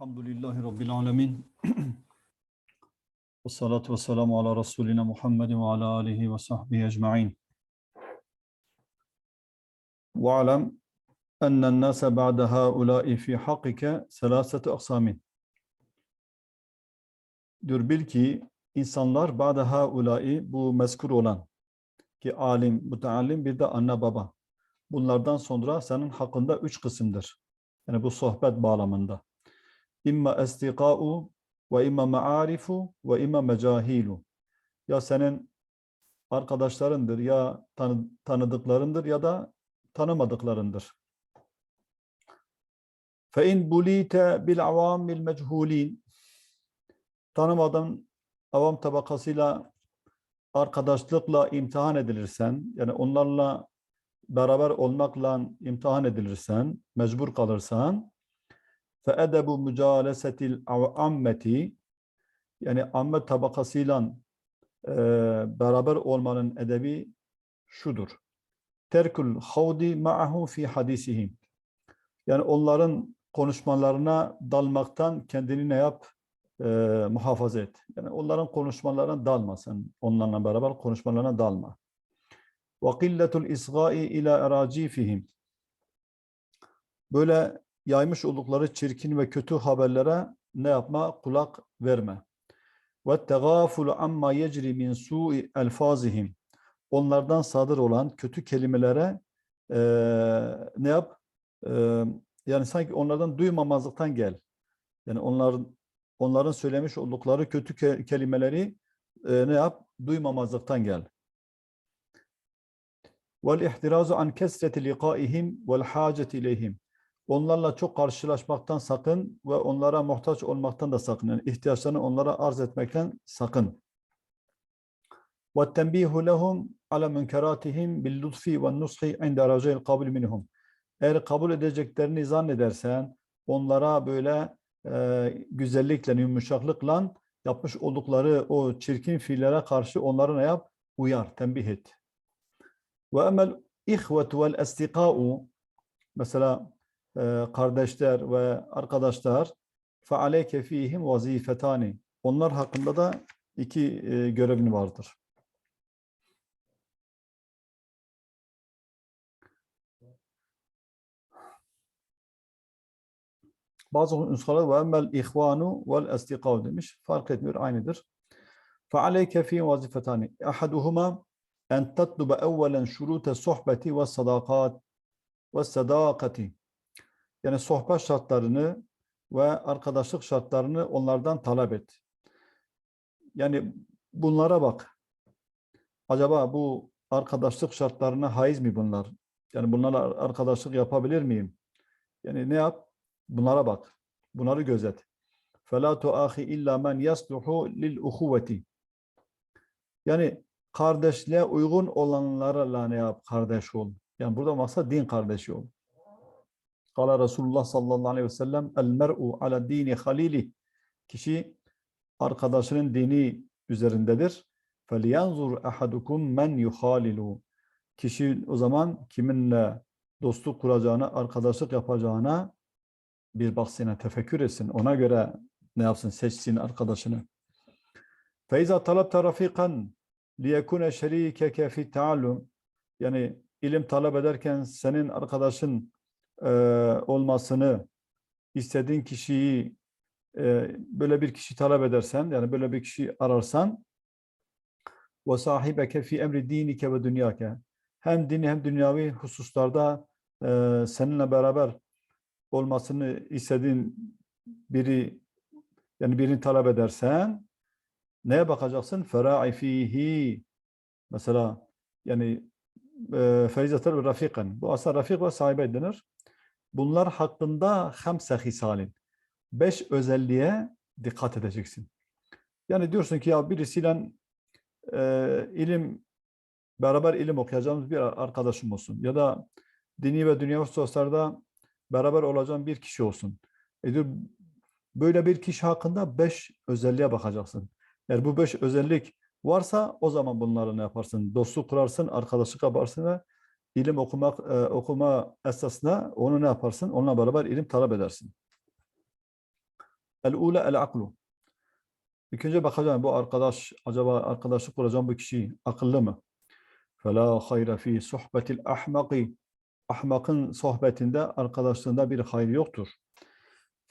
Elhamdülillahi Rabbil alemin. Ve salatu ve selamu ala Resulina Muhammedin ve ala alihi ve sahbihi ecma'in. Ve alem ennen nase ba'de haulâi fi hakkike selâsete aksamin. Diyor bil ki insanlar ba'de haulâi bu mezkur olan ki alim, müteallim bir de anne baba. Bunlardan sonra senin hakkında üç kısımdır. Yani bu sohbet bağlamında. İmma estika'u ve imma ma'arifu ve imma mecahilu. Ya senin arkadaşlarındır ya tanı, tanıdıklarındır ya da tanımadıklarındır. Fe in bulite bil avamil mechulin. Tanımadan avam tabakasıyla arkadaşlıkla imtihan edilirsen, yani onlarla beraber olmakla imtihan edilirsen, mecbur kalırsan, Fe edebu mücalesetil ammeti yani amme tabakasıyla e, beraber olmanın edebi şudur. Terkül havdi ma'ahu fi hadisihim. Yani onların konuşmalarına dalmaktan kendini ne yap? E, muhafaza et. Yani onların konuşmalarına dalma sen. Onlarla beraber konuşmalarına dalma. Ve qilletul isgai ila eracifihim. Böyle yaymış oldukları çirkin ve kötü haberlere ne yapma? Kulak verme. Ve tegafulu amma yecri min su'i elfazihim. Onlardan sadır olan kötü kelimelere e, ne yap? E, yani sanki onlardan duymamazlıktan gel. Yani onların onların söylemiş oldukları kötü ke kelimeleri e, ne yap? Duymamazlıktan gel. Vel ihtirazu an kesreti liqaihim vel haceti ileyhim. Onlarla çok karşılaşmaktan sakın ve onlara muhtaç olmaktan da sakın. Yani ihtiyaçlarını onlara arz etmekten sakın. وَالتَّنْبِيهُ لَهُمْ عَلَى مُنْكَرَاتِهِمْ بِاللُّطْفِ وَالنُّصْحِ عِنْدَ رَجَيْ الْقَبُلِ مِنْهُمْ Eğer kabul edeceklerini zannedersen, onlara böyle e, güzellikle, yumuşaklıkla yapmış oldukları o çirkin fiillere karşı onları ne yap? Uyar, tembih et. وَاَمَا الْاِخْوَةُ وَالْاَسْتِقَاءُ Mesela e, kardeşler ve arkadaşlar فَعَلَيْكَ ف۪يهِمْ وَظ۪يفَتَانِ Onlar hakkında da iki e, görevin vardır. Bazı nüshalar ve emmel ihvanu vel estikâv demiş. Fark etmiyor, aynıdır. فَعَلَيْكَ ف۪يهِمْ وَظِيفَتَانِ اَحَدُهُمَا en tatluba evvelen şurute sohbeti ve sadakat ve sadakati. Yani sohbet şartlarını ve arkadaşlık şartlarını onlardan talep et. Yani bunlara bak. Acaba bu arkadaşlık şartlarına haiz mi bunlar? Yani bunlarla arkadaşlık yapabilir miyim? Yani ne yap? Bunlara bak. Bunları gözet. فَلَا تُؤَخِ اِلَّا مَنْ يَصْلُحُ لِلْاُخُوَّةِ Yani kardeşliğe uygun olanlarla ne yap? Kardeş ol. Yani burada maksat din kardeşi ol. Kala Resulullah sallallahu aleyhi ve sellem el mer'u ala dini halili. Kişi arkadaşının dini üzerindedir. فَلْيَنْظُرْ اَحَدُكُمْ مَنْ يُخَالِلُ Kişi o zaman kiminle dostluk kuracağına, arkadaşlık yapacağına bir baksına tefekkür etsin. Ona göre ne yapsın? Seçsin arkadaşını. فَاِذَا طَلَبْتَ رَفِيقًا liyekune şerikeke fi taallum yani ilim talep ederken senin arkadaşın e, olmasını istediğin kişiyi e, böyle bir kişi talep edersen yani böyle bir kişi ararsan ve sahibeke fi emri dinike ve dünyake hem dini hem dünyavi hususlarda e, seninle beraber olmasını istediğin biri yani birini talep edersen Neye bakacaksın? Fera'i fihi. Mesela yani e, feyzetel ve rafikan. Bu aslında rafik ve sahibe denir. Bunlar hakkında hamse hisalin. Beş özelliğe dikkat edeceksin. Yani diyorsun ki ya birisiyle e, ilim beraber ilim okuyacağımız bir arkadaşım olsun. Ya da dini ve dünya hususlarda beraber olacağım bir kişi olsun. E diyor, böyle bir kişi hakkında beş özelliğe bakacaksın. Eğer bu beş özellik varsa o zaman bunları ne yaparsın? Dostluk kurarsın, arkadaşlık yaparsın ve ilim okumak e, okuma esasında onu ne yaparsın? Onunla beraber ilim talep edersin. El-ule el-aklu. İlk önce bakacağım bu arkadaş, acaba arkadaşlık kuracağım bu kişi akıllı mı? فَلَا خَيْرَ ف۪ي صُحْبَةِ الْاَحْمَقِ Ahmakın sohbetinde, arkadaşlığında bir hayır yoktur.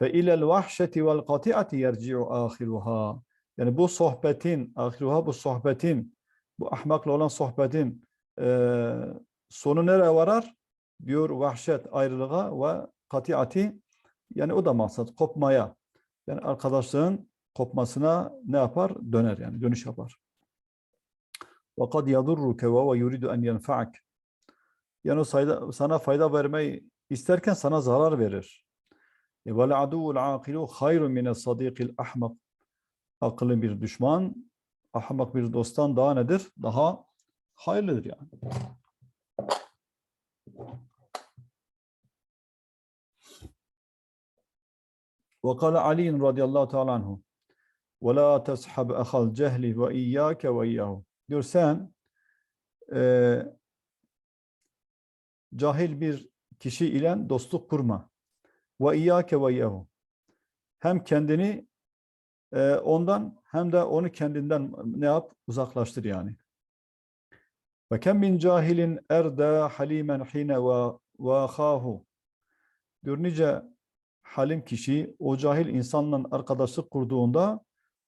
فَاِلَى الْوَحْشَةِ وَالْقَطِعَةِ يَرْجِعُ آخِرُهَا Yani bu sohbetin, ahiruha bu sohbetin, bu ahmakla olan sohbetin eee, sonu nereye varar? Diyor vahşet ayrılığa ve katiati yani o da maksat kopmaya. Yani arkadaşlığın kopmasına ne yapar? Döner yani dönüş yapar. وَقَدْ يَضُرُّكَ وَهُوَ يُرِدُ أَنْ يَنْفَعَكَ Yani o sayda, sana fayda vermeyi isterken sana zarar verir. E, وَالْعَدُوُ الْعَاقِلُ خَيْرٌ مِنَ الصَّدِيقِ الْأَحْمَقِ Akıllı bir düşman, ahmak bir dosttan daha nedir? Daha hayırlıdır yani. Ve kâle Ali radıyallahu teala anhu ve la teshab ahal cehli ve iyyâke ve iyyahu. Diyor sen e, cahil bir kişi ile dostluk kurma. Ve iyyâke ve iyyahu. Hem kendini e, ondan hem de onu kendinden ne yap? Uzaklaştır yani. Ve kem min cahilin erde halimen hine ve vahahu. Diyor nice halim kişi o cahil insanla arkadaşlık kurduğunda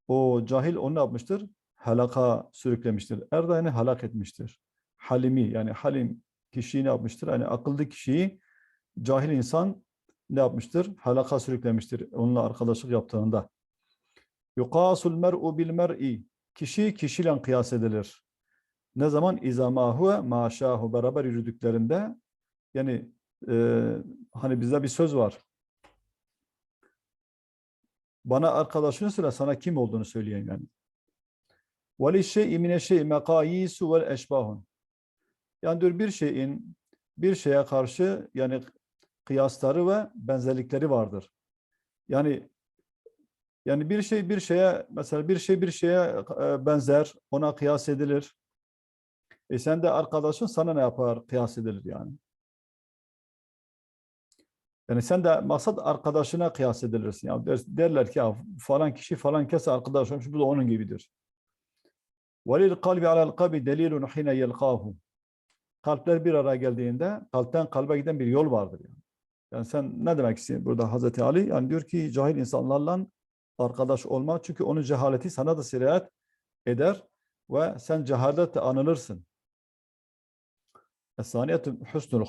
o cahil onu yapmıştır? Halaka sürüklemiştir. Erda yani halak etmiştir. Halimi yani halim kişiyi ne yapmıştır? Yani akıllı kişiyi cahil insan ne yapmıştır? Halaka sürüklemiştir onunla arkadaşlık yaptığında. Yuqasul mer'u bil mer'i. Kişi kişiyle kıyas edilir. Ne zaman izamahu maşahu beraber yürüdüklerinde yani e, hani bizde bir söz var. Bana arkadaşını söyle sana kim olduğunu söyleyen yani. وَلِشَّيْءِ مِنَ الشَّيْءِ مَقَايِيسُ وَالْاَشْبَاهُ Yani diyor bir şeyin bir şeye karşı yani kıyasları ve benzerlikleri vardır. Yani yani bir şey bir şeye mesela bir şey bir şeye e, benzer, ona kıyas edilir. E sen de arkadaşın sana ne yapar? Kıyas edilir yani. Yani sen de maksat arkadaşına kıyas edilirsin. Ya der, derler ki ya falan kişi falan kes arkadaş olmuş bu da onun gibidir. Velil kalbi alel kalbi delilun hine yelkahu. Kalpler bir araya geldiğinde kalpten kalbe giden bir yol vardır yani. Yani sen ne demek istiyorsun burada Hazreti Ali? Yani diyor ki cahil insanlarla arkadaş olma çünkü onun cehaleti sana da sirayet eder ve sen cehaletle anılırsın. Es-saniyetü husnul.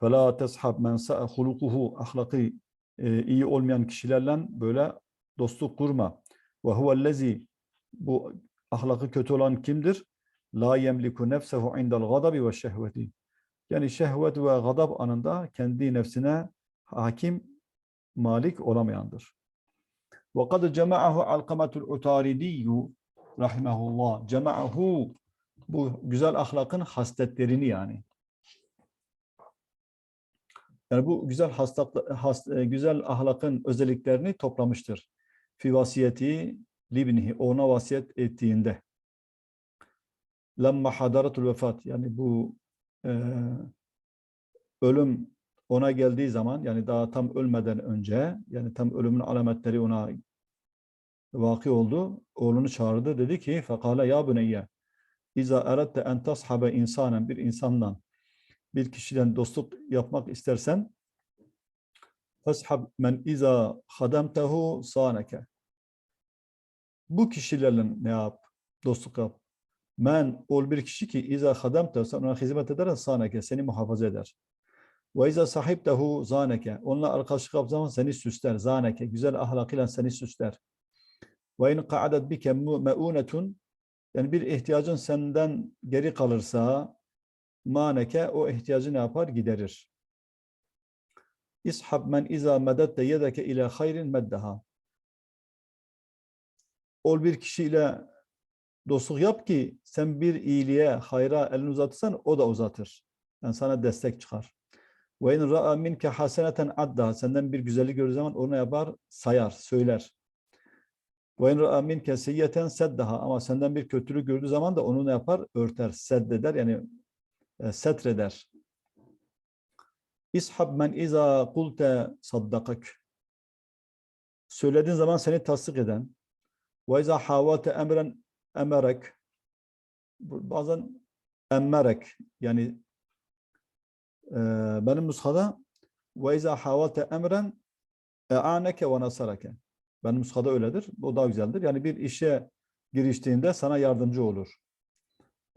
فَلَا تَصْحَبْ مَنْ سَأَ خُلُقُهُ Ahlakı e, iyi olmayan kişilerle böyle dostluk kurma. وَهُوَ الَّذ۪ي Bu ahlakı kötü olan kimdir? La yemliku nefsehu indel gadabi ve şehveti. Yani şehvet ve gadab anında kendi nefsine hakim, malik olamayandır. Ve kad cema'ahu alkamatul utaridiyyu rahimahullah. Cema'ahu bu güzel ahlakın hasletlerini yani. yani bu güzel hastak, has, güzel ahlakın özelliklerini toplamıştır. Fi vasiyeti libnihi ona vasiyet ettiğinde. Lemma hadaratul vefat yani bu e, ölüm ona geldiği zaman yani daha tam ölmeden önce yani tam ölümün alametleri ona vaki oldu. Oğlunu çağırdı. Dedi ki fekale ya buneyye İza eradte en tashabe insanen bir insandan bir kişiden dostluk yapmak istersen fashab men iza hadamtehu saneke bu kişilerle ne yap? Dostluk yap. Men ol bir kişi ki iza hadamte sen ona hizmet eder saneke seni muhafaza eder. Ve iza sahiptehu zaneke onunla arkadaşlık yaptığı zaman seni süsler. Zaneke güzel ahlakıyla seni süsler. Ve in qa'adat bike me'unetun yani bir ihtiyacın senden geri kalırsa maneke o ihtiyacı ne yapar? Giderir. İshab men iza medette yedeke ila hayrin meddeha. Ol bir kişiyle dostluk yap ki sen bir iyiliğe, hayra elini uzatırsan o da uzatır. Yani sana destek çıkar. Ve in ra'a minke haseneten adda. Senden bir güzellik gördüğü zaman onu yapar, sayar, söyler. Ve in ra'a minke seyyeten seddaha. Ama senden bir kötülük gördüğü zaman da onu ne yapar? Örter, seddeder yani setreder. İshab men iza kulte saddakak. söylediğin zaman seni tasdik eden ve izâ havate emren emerek bazen emmerek yani e, benim nuskada ve izâ havate emren e'aneke ve nasarake benim nuskada öyledir. O daha güzeldir. Yani bir işe giriştiğinde sana yardımcı olur.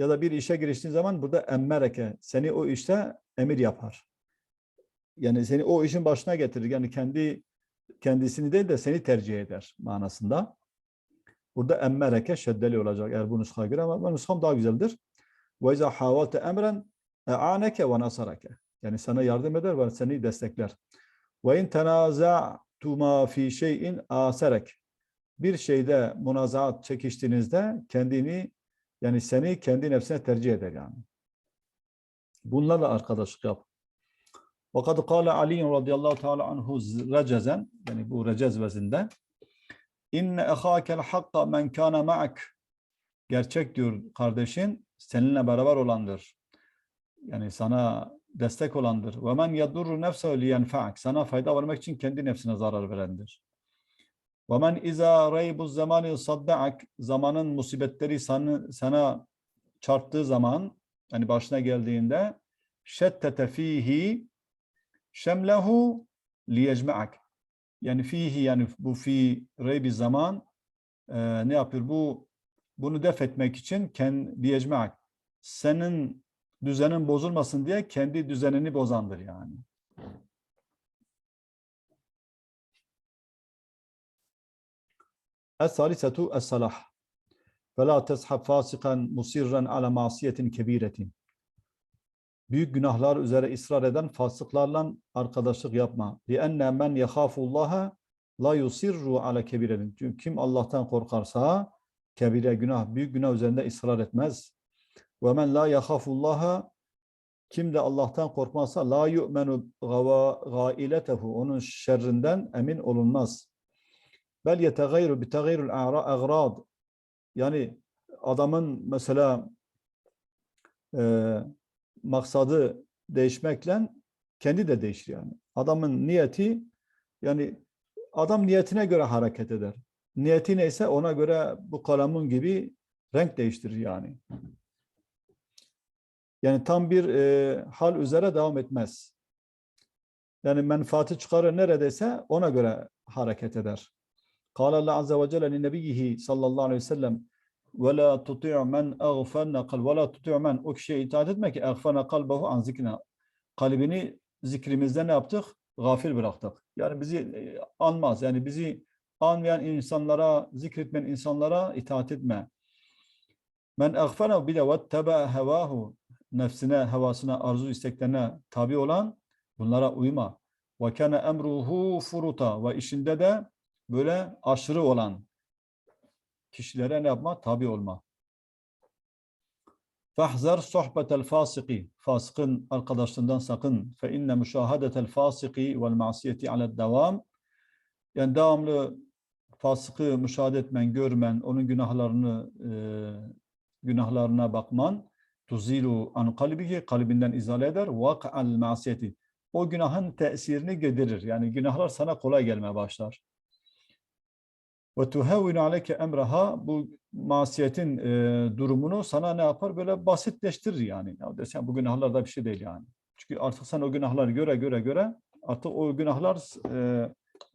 Ya da bir işe giriştiğin zaman burada emmereke seni o işte emir yapar. Yani seni o işin başına getirir. Yani kendi kendisini değil de seni tercih eder manasında. Burada emmereke şeddeli olacak eğer bu nuskaya göre ama bu nuskam daha güzeldir. Ve izâ hâvalte emren e'âneke ve nasarake. Yani sana yardım eder ve seni destekler. Ve in tenaza'tuma fi şey'in aserek. Bir şeyde münazaat çekiştiğinizde kendini yani seni kendi nefsine tercih eder yani. Bunlarla arkadaşlık yap. Fakat kâle Ali radıyallahu teala anhu recazen, yani bu recez vezinde, inne ehâkel hakka men kâne ma'ak, gerçek diyor kardeşin, seninle beraber olandır. Yani sana destek olandır. Ve men yadurru nefse liyenfa'ak, sana fayda vermek için kendi nefsine zarar verendir. Ve men iza raybu zamani saddaak zamanın musibetleri sana, sana çarptığı zaman hani başına geldiğinde şettete fihi şemlehu liyecme'ak. Yani fihi yani bu fi raybi zaman e, ne yapıyor? Bu bunu def etmek için kendi liyecme'ak. Senin düzenin bozulmasın diye kendi düzenini bozandır yani. Es-salisetu es-salah. فَلَا تَسْحَبْ فَاسِقًا مُسِرًا عَلَى مَعْصِيَةٍ كَب۪يرَةٍ Büyük günahlar üzere ısrar eden fasıklarla arkadaşlık yapma. لِأَنَّ مَنْ يَخَافُ اللّٰهَ لَا يُسِرُّ عَلَى كَب۪يرَةٍ Çünkü kim Allah'tan korkarsa kebire günah, büyük günah üzerinde ısrar etmez. وَمَنْ لَا يَخَافُ اللّٰهَ Kim de Allah'tan korkmazsa la yu'menu gailetehu onun şerrinden emin olunmaz. Bel yetegayru bi tegayrul agrad yani adamın mesela e, maksadı değişmekle kendi de değişir yani. Adamın niyeti yani adam niyetine göre hareket eder. Niyeti neyse ona göre bu kalamun gibi renk değiştirir yani. Yani tam bir e, hal üzere devam etmez. Yani menfaati çıkarır neredeyse ona göre hareket eder. قال الله عز وجل لنبيه صلى الله عليه وسلم ولا تطيع من أغفلنا قلب ولا تطيع من o kişiye itaat etme ki أغفلنا قلبه عن ذكرنا kalbini zikrimizde ne yaptık? Gafil bıraktık. Yani bizi e, anmaz. Yani bizi anmayan insanlara, zikretmeyen insanlara itaat etme. Men aghfana bir de vetteba hevahu nefsine, havasına, arzu isteklerine tabi olan bunlara uyma. Ve kana emruhu furuta ve işinde de böyle aşırı olan kişilere ne yapma? Tabi olma. Fahzar sohbetel fasiki. Fasıkın arkadaşlığından sakın. Fe inne müşahadetel fasiki vel masiyeti alel devam. Yani devamlı fasıkı müşahede etmen, görmen, onun günahlarını e, günahlarına bakman tuzilu an kalbihi kalbinden izale eder vak'al masiyeti. O günahın tesirini gedirir. Yani günahlar sana kolay gelmeye başlar. Ve tuhevvinu aleyke emraha bu masiyetin e, durumunu sana ne yapar? Böyle basitleştirir yani. Ya desen bu günahlar da bir şey değil yani. Çünkü artık sen o günahları göre göre göre artık o günahlar e,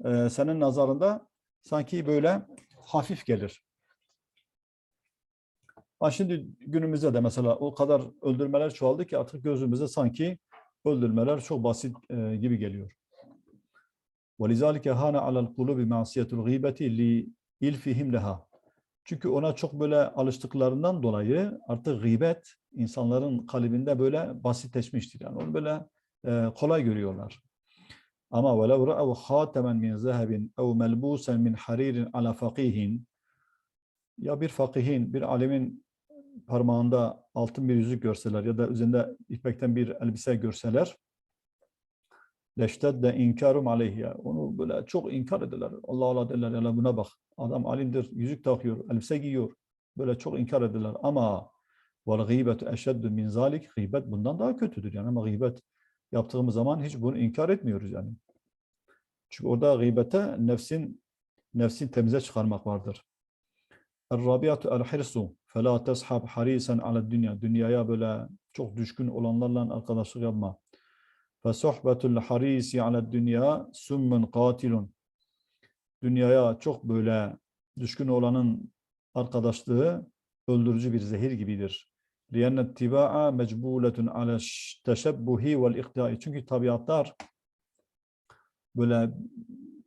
e, senin nazarında sanki böyle hafif gelir. Ha şimdi günümüzde de mesela o kadar öldürmeler çoğaldı ki artık gözümüze sanki öldürmeler çok basit e, gibi geliyor. وَلِذَٰلِكَ هَانَ عَلَى الْقُلُوبِ مَعْصِيَةُ الْغِيبَةِ لِإِلْفِهِمْ لَهَا Çünkü ona çok böyle alıştıklarından dolayı artık gıybet insanların kalbinde böyle basitleşmiştir. Yani onu böyle e, kolay görüyorlar. Ama وَلَوْ رَأَوْ خَاتَمًا مِنْ ذَهَبٍ اَوْ مَلْبُوسًا مِنْ حَرِيرٍ عَلَى فَقِيهٍ Ya bir fakihin, bir alimin parmağında altın bir yüzük görseler ya da üzerinde ipekten bir elbise görseler leştedde inkarum aleyhiye. Onu böyle çok inkar ederler. Allah Allah derler, hele buna bak. Adam alimdir, yüzük takıyor, elbise giyiyor. Böyle çok inkar ederler. Ama vel gıybetu eşeddu min zalik. Gıybet bundan daha kötüdür. Yani ama gıybet yaptığımız zaman hiç bunu inkar etmiyoruz yani. Çünkü orada gıybete nefsin nefsin temize çıkarmak vardır. Er-rabiatu el-hirsu fela teshab harisen ala dünya. Dünyaya böyle çok düşkün olanlarla arkadaşlık yapma فَصُحْبَةُ الْحَرِيسِ عَلَى dünya سُمٌّ قَاتِلٌ Dünyaya çok böyle düşkün olanın arkadaşlığı öldürücü bir zehir gibidir. لِيَنَّ اتِّبَاءَ مَجْبُولَةٌ عَلَى التَّشَبُّهِ وَالْاِقْتِدَاءِ Çünkü tabiatlar böyle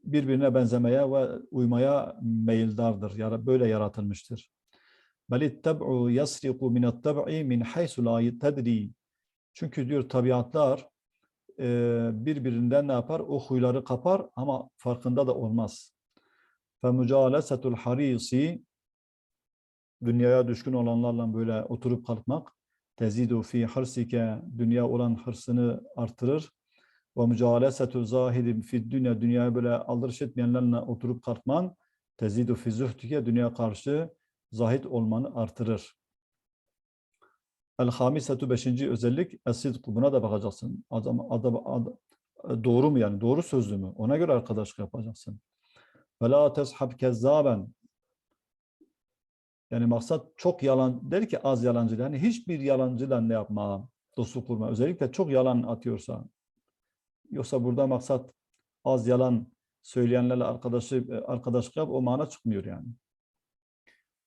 birbirine benzemeye ve uymaya meyildardır. Yara- Böyle yaratılmıştır. بَلِ التَّبْعُ يَسْرِقُ مِنَ التَّبْعِ مِنْ حَيْسُ لَا تَدْرِي Çünkü diyor tabiatlar e, birbirinden ne yapar? O huyları kapar ama farkında da olmaz. فَمُجَالَسَةُ الْحَرِيصِ Dünyaya düşkün olanlarla böyle oturup kalkmak tezidu fi hırsike dünya olan hırsını artırır ve mücalesetu zahidin fi dünya dünyaya böyle aldırış etmeyenlerle oturup kalkman tezidu fi zühtüke dünya karşı zahid olmanı artırır. El hamisetu beşinci özellik esidku buna da bakacaksın. Adam, adam, adam, doğru mu yani doğru sözlü mü? Ona göre arkadaşlık yapacaksın. Ve la teshab kezzaben yani maksat çok yalan der ki az yalancı yani hiçbir yalancıyla ne yapma dostluk kurma özellikle çok yalan atıyorsa yoksa burada maksat az yalan söyleyenlerle arkadaşı arkadaşlık yap o mana çıkmıyor yani.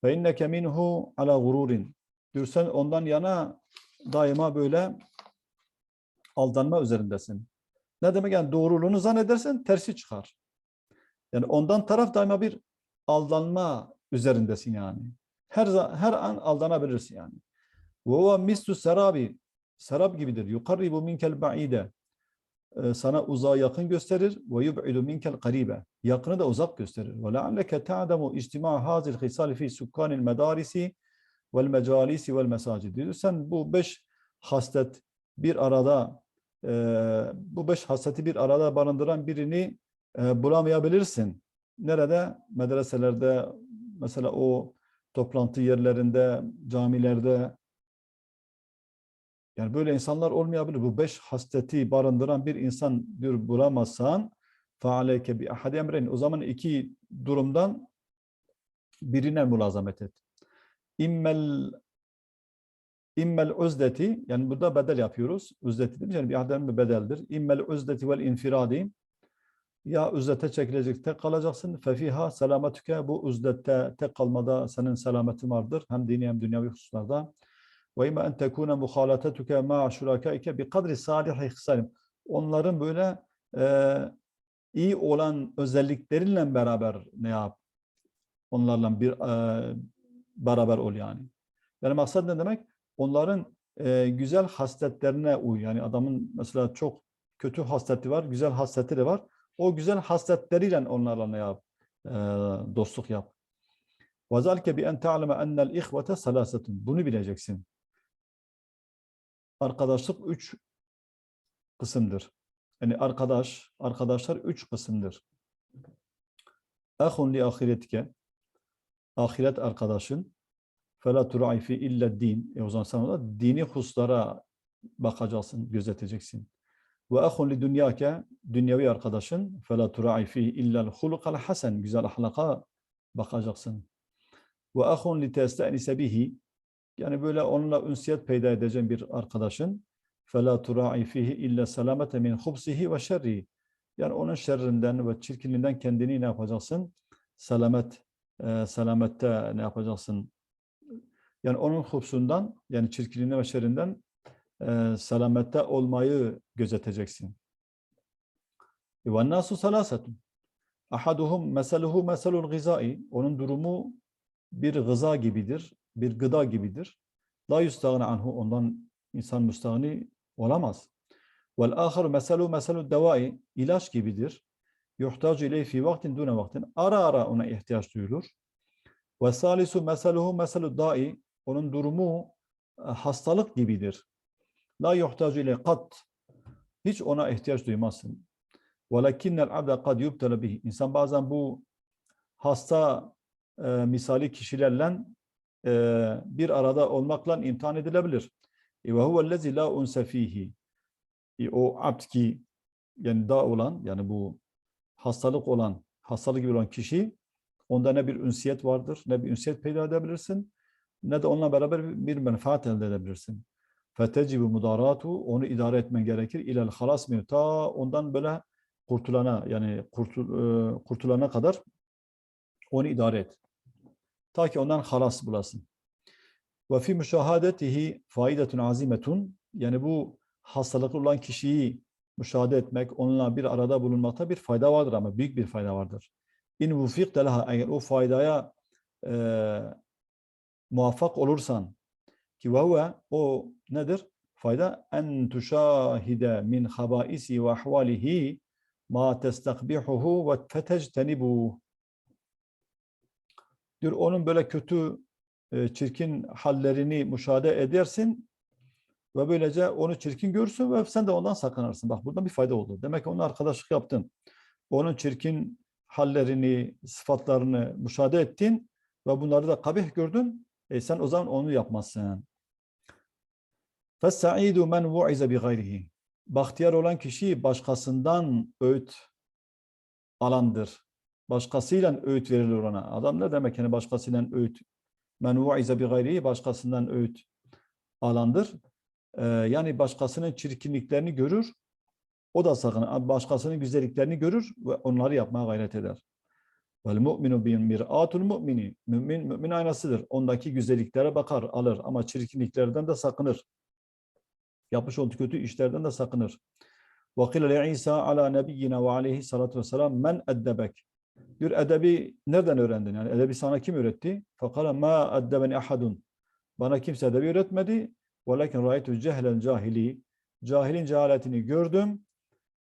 Ve inneke minhu ala gururin. Diyor sen ondan yana daima böyle aldanma üzerindesin. Ne demek yani doğruluğunu zannedersen tersi çıkar. Yani ondan taraf daima bir aldanma üzerindesin yani. Her her an aldanabilirsin yani. Ve huve mislu serabi. Serap gibidir. Yukarribu minkel ba'ide. Ee, Sana uzağı yakın gösterir. Ve yub'idu minkel karibe. Yakını da uzak gösterir. Ve le'alleke ta'demu ictima hazil hisal fi sukkanil medarisi vel mecalisi vel mesacid. Diyor, Sen bu beş haslet bir arada e, bu beş hasleti bir arada barındıran birini e, bulamayabilirsin. Nerede? Medreselerde mesela o toplantı yerlerinde, camilerde yani böyle insanlar olmayabilir. Bu beş hasleti barındıran bir insan diyor bulamazsan فَعَلَيْكَ بِأَحَدِ emreyn. O zaman iki durumdan birine mülazamet et. İmmel İmmel uzdeti yani burada bedel yapıyoruz. Uzdeti demiş yani bir ahdem bir bedeldir. İmmel uzdeti vel infiradi ya uzdete çekilecek tek kalacaksın. Fefiha selametüke bu uzdette tek kalmada senin selametin vardır. Hem dini hem dünyavi hususlarda. Ve ima en tekune muhalatetuke ma'a şurakaike bi kadri salihi hisalim. Onların böyle e, iyi olan özellikleriyle beraber ne yap? Onlarla bir e, beraber ol yani. Yani maksat ne demek? Onların e, güzel hasletlerine uy. Yani adamın mesela çok kötü hasleti var, güzel hasleti de var. O güzel hasletleriyle onlarla ne yap? E, dostluk yap. وَذَلْكَ بِاَنْ تَعْلَمَ اَنَّ الْاِخْوَةَ سَلَاسَةٌ Bunu bileceksin. Arkadaşlık üç kısımdır. Yani arkadaş, arkadaşlar üç kısımdır. اَخُنْ لِآخِرَتِكَ Ahiret arkadaşın فَلَا تُرَعِي فِي illa din. E o zaman sen ona dini hususlara bakacaksın, gözeteceksin. Ve ahun li dünyake dünyevi arkadaşın فَلَا تُرَعِي فِي illa الْخُلُقَ hasen Güzel ahlaka bakacaksın. Ve ahun li تَسْتَأْنِسَ bihi Yani böyle onunla ünsiyet peyda edeceğin bir arkadaşın فَلَا تُرَعِي فِيهِ illa selamete min hubsihi ve şerri. Yani onun şerrinden ve çirkinliğinden kendini ne yapacaksın? Selamet, e, selamette ne yapacaksın? Yani onun hubsundan, yani çirkinliğinden ve şerrinden e, selamette olmayı gözeteceksin. وَالنَّاسُ سَلَاسَةٌ Ahaduhum meseluhu meselul gizai. Onun durumu bir gıza gibidir, bir gıda gibidir. La yustağne anhu. Ondan insan müstahni olamaz. Vel ahiru meselu meselu devai. ilaç gibidir. yuhtacu ileyhi fi vaktin dune vaktin. Ara ara ona ihtiyaç duyulur. Ve salisu meseluhu meselu da'i. Onun durumu e, hastalık gibidir. La yuhtacu ileyhi kat. Hiç ona ihtiyaç duymazsın. Velakinnel abde kad yubtele bihi. İnsan bazen bu hasta e, misali kişilerle e, bir arada olmakla imtihan edilebilir. E, ve huvellezi la unse fihi. E, o abd ki yani da olan yani bu hastalık olan hastalık gibi olan kişi Onda ne bir ünsiyet vardır, ne bir ünsiyet peyda edebilirsin, ne de onunla beraber bir menfaat elde edebilirsin. Fetecibu mudaratu onu idare etmen gerekir. İlel halas minhu ta ondan böyle kurtulana yani kurtul, e, kurtulana kadar onu idare et. Ta ki ondan halas bulasın. Ve fi müşahadetihi faidetun azimetun yani bu hastalıklı olan kişiyi müşahede etmek, onunla bir arada bulunmakta bir fayda vardır ama büyük bir fayda vardır. İn vufikte leha eğer o faydaya e, muvaffak olursan ki ve o nedir? Fayda en tuşahide min habaisi ve ahvalihi ma testakbihuhu ve fetectenibuhu diyor onun böyle kötü e, çirkin hallerini müşahede edersin ve böylece onu çirkin görürsün ve sen de ondan sakınırsın. Bak buradan bir fayda oldu. Demek ki onunla arkadaşlık yaptın. Onun çirkin hallerini, sıfatlarını müşahede ettin ve bunları da kabih gördün. E sen o zaman onu yapmazsın. فَالسَّعِيدُ مَنْ وُعِزَ بِغَيْرِهِ Bahtiyar olan kişi başkasından öğüt alandır. Başkasıyla öğüt verilir ona. Adam ne demek yani başkasıyla öğüt? Men vu'ize bi gayrihi başkasından öğüt alandır. Ee, yani başkasının çirkinliklerini görür. O da sakın başkasının güzelliklerini görür ve onları yapmaya gayret eder. Vel mu'minu bin mir'atul mu'mini. Mümin mümin aynasıdır. Ondaki güzelliklere bakar, alır ama çirkinliklerden de sakınır. Yapmış olduğu kötü işlerden de sakınır. وَقِيلَ لِعِيسَى عَلَى نَبِيِّنَا وَعَلَيْهِ salatu vesselam men eddebek. Diyor edebi nereden öğrendin? Yani edebi sana kim öğretti? فَقَالَ مَا اَدَّبَنِ اَحَدٌ Bana kimse edebi öğretmedi. وَلَكِنْ رَأَيْتُ جَهْلًا cahili. Cahilin cehaletini gördüm.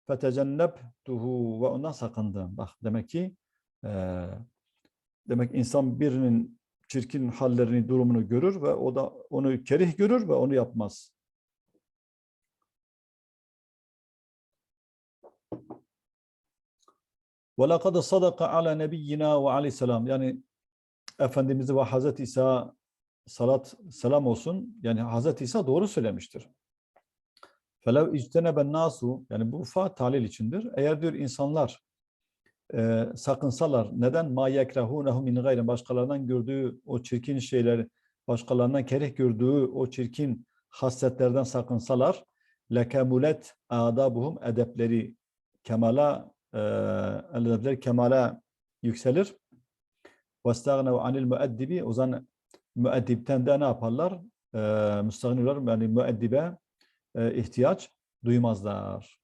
فَتَجَنَّبْتُهُ Ve ondan sakındım. Bak demek ki eee, demek insan birinin çirkin hallerini, durumunu görür ve o da onu kerih görür ve onu yapmaz. وَلَقَدْ صَدَقَ عَلَى نَبِيِّنَا وَعَلَيْهِ Yani Efendimiz'e ve Hazreti İsa salat selam olsun yani Hazreti İsa doğru söylemiştir. Felev icteneben nasu yani bu fa talil içindir. Eğer diyor insanlar e, sakınsalar neden ma yekrahunehu min gayri başkalarından gördüğü o çirkin şeyleri başkalarından kereh gördüğü o çirkin hasletlerden sakınsalar lekemulet adabuhum edepleri kemala e, edepleri kemala yükselir. Vestagnev anil müeddibi o zaman müeddipten de ne yaparlar? E, müstagniler yani müeddibe e, ihtiyaç duymazlar.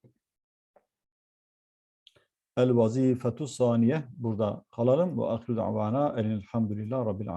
El vazifetu saniye burada kalalım. Ve ahiru da'vana elhamdülillah rabbil alemin.